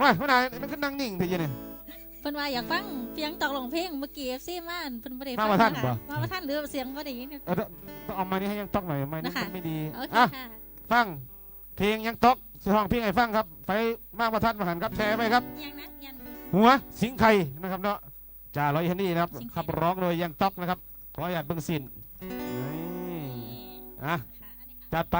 ว้ายเมื่อไหร่มันก็นั่งนิ่งทีเดียวนี่เพิ่นว่าอยากฟังเสียงตอกลงเพลงเมื่อกี้ FC มาเพิ่นบ่ได้มาบ่ทันค่ะบ่ มาบ่ทันหรือเสียงบ่ได้ยิน เออต้องต้องเอาไม้นี้ให้ยังตอกหน่อยไม้นี้นะคะ มันไม่ดีโอเคอะค่ะ ฟังเพลงยังตอกสิห้องเพลงไอ้ฟังครับ ไปมากประทัดมาหันครับแชร์ไปครับ ยังนะยัง หัวสิงไข่นะครับเนาะจ่าร้อยฮันนี่นะครับสิงไข่ ขับร้องโดยยังตอกนะครับขออนุญาตเบิ่งสินนี่อะค่ะอันนี้ค่ะจัดไป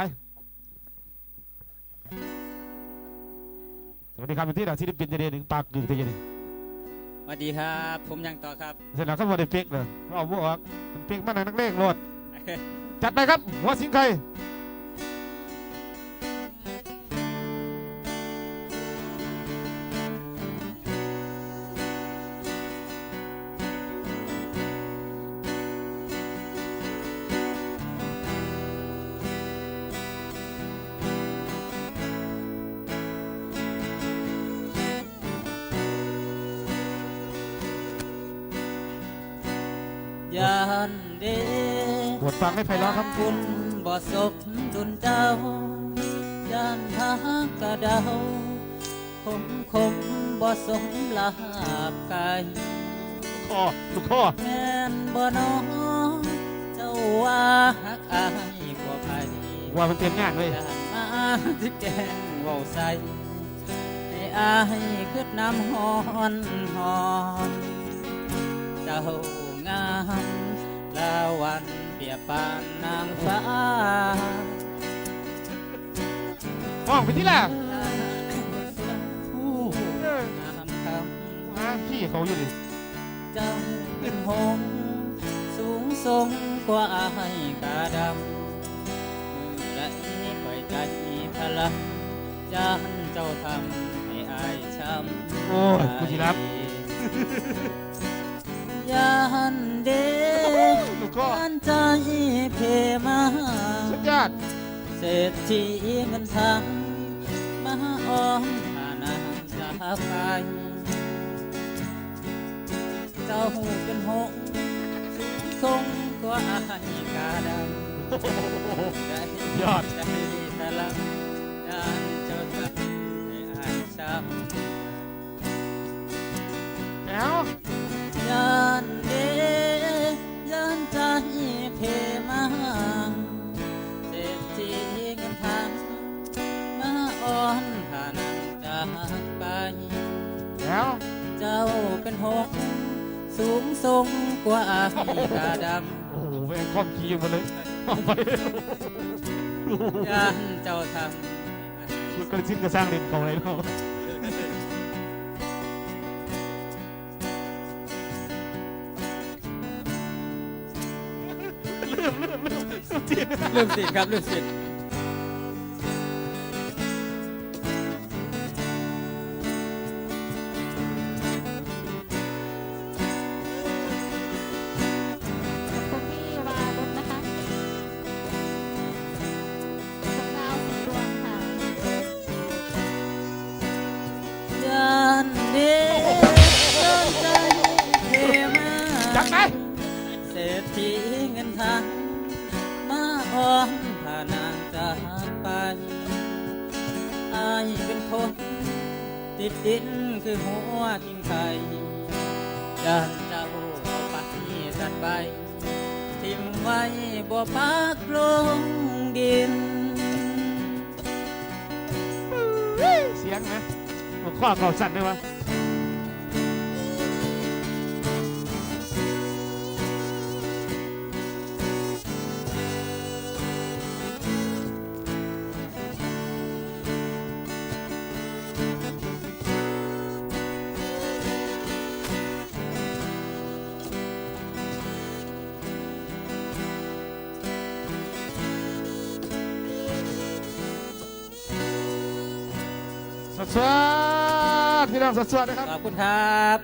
วัสดีครับเป็นที่ดักศิลปินจะเรียนถึงปากกึ่งจะเรียนสวัสดีครับ ผมยังต่อครับ เสร็จแล้วก็บอด้เป๊กเลยเอาบวกเป๊กมันนักเลงรถจัดไปครับหัวสิงไข่ ยานเดบทฟังให้ไพเราะครับคุณบ่สบดุลเจ้ายานฮักกะเดาคมคมบ่สมลาบกายคอลูกคอแม่นบ่น้อเจ้าว่าฮักอายกว่าใครว่ามันเต็มงานเลยยานมาที่แกงเว้าใส่ให้อายคืดน้ำหอนหอน เจ้างาม ลาวันเปรียบปานนางฟ้าห้องไปที่แรกผู้งามคหาพี่เขาอยู่ดิำเจ้าเป็นหงส์สูงทรงกว่าอายกาดำมือไรปล่อยใจพลังจานเจ้าทำให้อายช้ำ โอ้ยกูสิรับยันเดลูก คอยันใจเพมาสุดยอดเศรษฐีเงินทางมาอ้อมฐานาสาไฟเจ้าหูเป็นหงส์สูงทรงกว่าอายกาดำใจยอดใจตะลัง กว่าอาฮีกาดโอ้โหแม่งคล่อมคีย์มาเลยเอาไปำยันเจ้าทำลูกกระชิ้นกระสร้างเล่นเขาอะไรเนาะเริ่มสิครับเริ่มสิข เป็นคน ติดดินคือหัวกินไข่ยานเจ้าเอาไปตัดใบทิมไว้บ่ปักลงดิน เสียงนะมันข้อเก่าสั่นเลยวะ สดสวดพี่น้องสดสวดนะครับ ขอบคุณครับ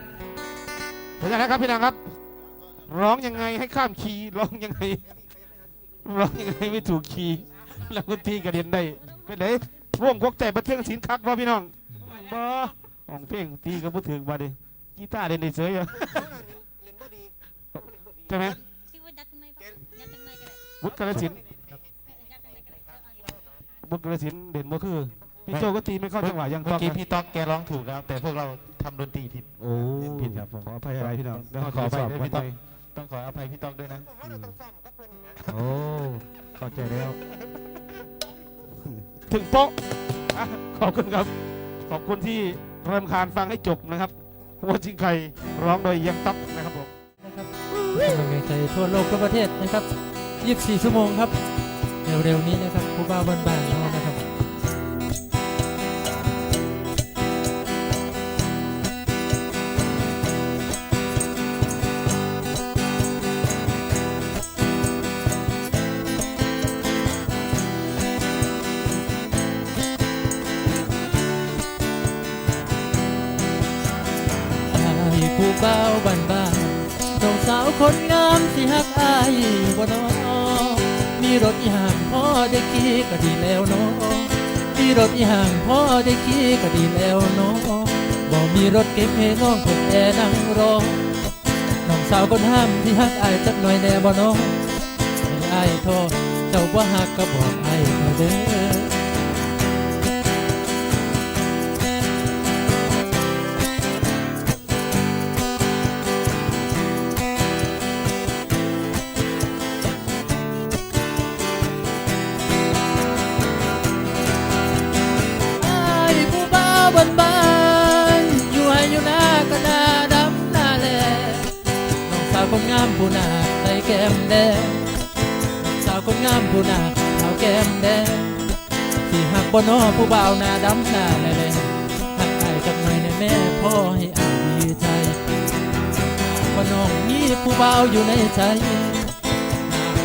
พยานนะครับพี่น้องครับ ร้องยังไงให้ข้ามคีย์ร้องยังไง ร้องยังไงไม่ถูกคีย์แล้วก็ตีกระเด็นได้เป็นไงร่วงพวกแต่บันเทิงศิลป์คักบ่พี่น้องบ่ของเพลงตีกับผู้ถือบ่ดิกีตาร์เล่นได้เฉยอะใช่ไหมชื่อว่ายัดจังไหนปะยัดจังไหนก็ได้บุตรกระสินธุ์ยัดจังไหนก็ได้เอาอยู่บุตรกระสินธุ์เด่นบ่คือ พี่โจก็ตีไม่เข้าจังหวะยังเมื่ต้อองกี้นะพี่ต๊อกแกร้องถูกแล้วแต่พวกเราทำดนตรีผิด โอ้ผิดครับผมขออภัยอะไรพี่น้องแล้วขออภัยสอบด้วยกันพี่ไปต๊อกต้องขออภัยพี่ต๊อกด้วยนะโอ้เข้าใจแล้ว ถึงโป๊ะอะขอบคุณครับ ขอบคุณที่รำคาญฟังให้จบนะครับหัวจริงใครร้องโดยยังต๊อกนะครับผมนะครับกำลังใจทั่วโลกทั่วประเทศนะครับ 24 ชั่วโมงครับ เร็วๆนี้นะครับผู้บ่าวบ้านๆายผู้บ่าวบ้านบ้านน้องสาวคนงามสิฮักอายบ่น้อมีรถอีห่างพ่อได้ขี่ก็ดีแล้วน้องมีรถอีห่างพ่อได้ขี่ก็ดีแล้วน้องบ่มีรถเก็บให้น้องคนแอนั่งรอน้องสาวคนห้ามที่ฮักอายจักหน่อยแน่บ่น้องให้อายทษเจ้าบ่ฮักก็บอกอายเด้อ ผู้นาใส่แก้มแดงสาวคนงามผู้นาขาวแก้มแดงที่หักบ่นอผู้บ่าวหน้าดำหน้าแลหักอายจักหน่อยในแม่พ่อให้อายดีใจว่น้องมีผู้บ่าวอยู่ในใจ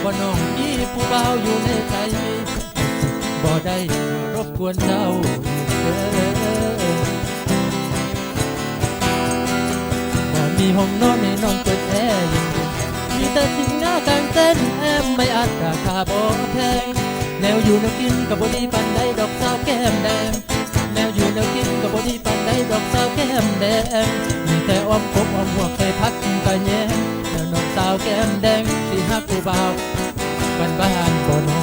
ว่น้องมีผู้บ่าวอยู่ในใจบ่ได้มารบกวนเจ้าเด้อบ่มีห้องนอนให้น้องเปิดแอร์ย็นๆมี แต่สิ่งหน้ากลางเต้นแอมไม่อัดราคาบ่แพงแนวอยู่แนวกินกับบ่ดีปันได้ดอกสาวแก้มแดงแนวอยู่แนวกินกับบ่ดีปันได้ดอกสาวแก้มแดงมีแต่อ้อมกบอ้อมหัวเคยพักกะแยงแล้วน้องสาวแก้มแดงที่ฮักกูเบาบ้านบ้านบ่นอ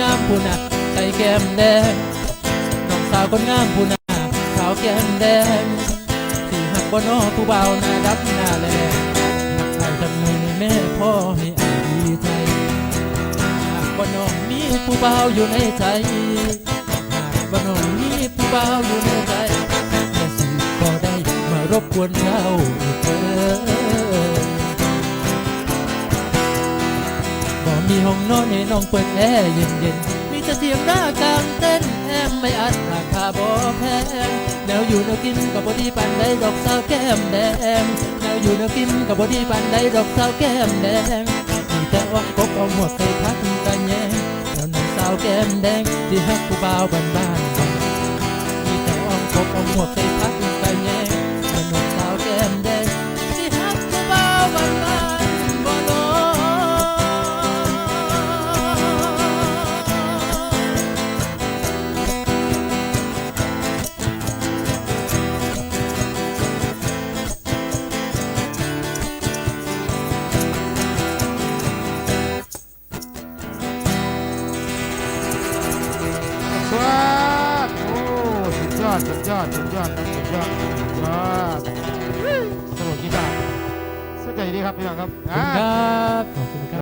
งามผู้น่ะใส่แก้มแดงน้องสาวคนงามผู้น่ะขาวแก้มแดงสีหักบ่นอผู้เบาหน้าดำหน้าแลหักอายทำไมแม่พ่อให้อายดีใจหักบ่นอมีผู้เบาอยู่ในใจหักบ่นอมีผู้เบาอยู่ในใจแต่สิก็ได้มารบกวนเจ้าเด้อ บ่มีห้องนอนให้น้องเปิดแอร์เย็นๆมีแต่เสียงหน้ากลางเต้นแอมไม่อัดราคาบ่แพงแนวอยู่แนวกินกับบอดี้ปันได้ดอกสาวแก้มแดงแนวอยู่แนวกินกับบอดี้ปันได้ดอกสาวแก้มแดงมีแต่ว่ากบเอาหมวกใส่พัดกันแยงแล้วน้องสาวแก้มแดงที่ฮักผู้บ่าวบ้านๆมีแต่อ้อมกบเอาหมวกใส่พัก อดสุดยอดสุดยอดครับสุดยอดสุดยอดสนุกกีตาร์สนใจดีครับพี่น้องครับขอบคุณอ่าครับขอบคุณครับ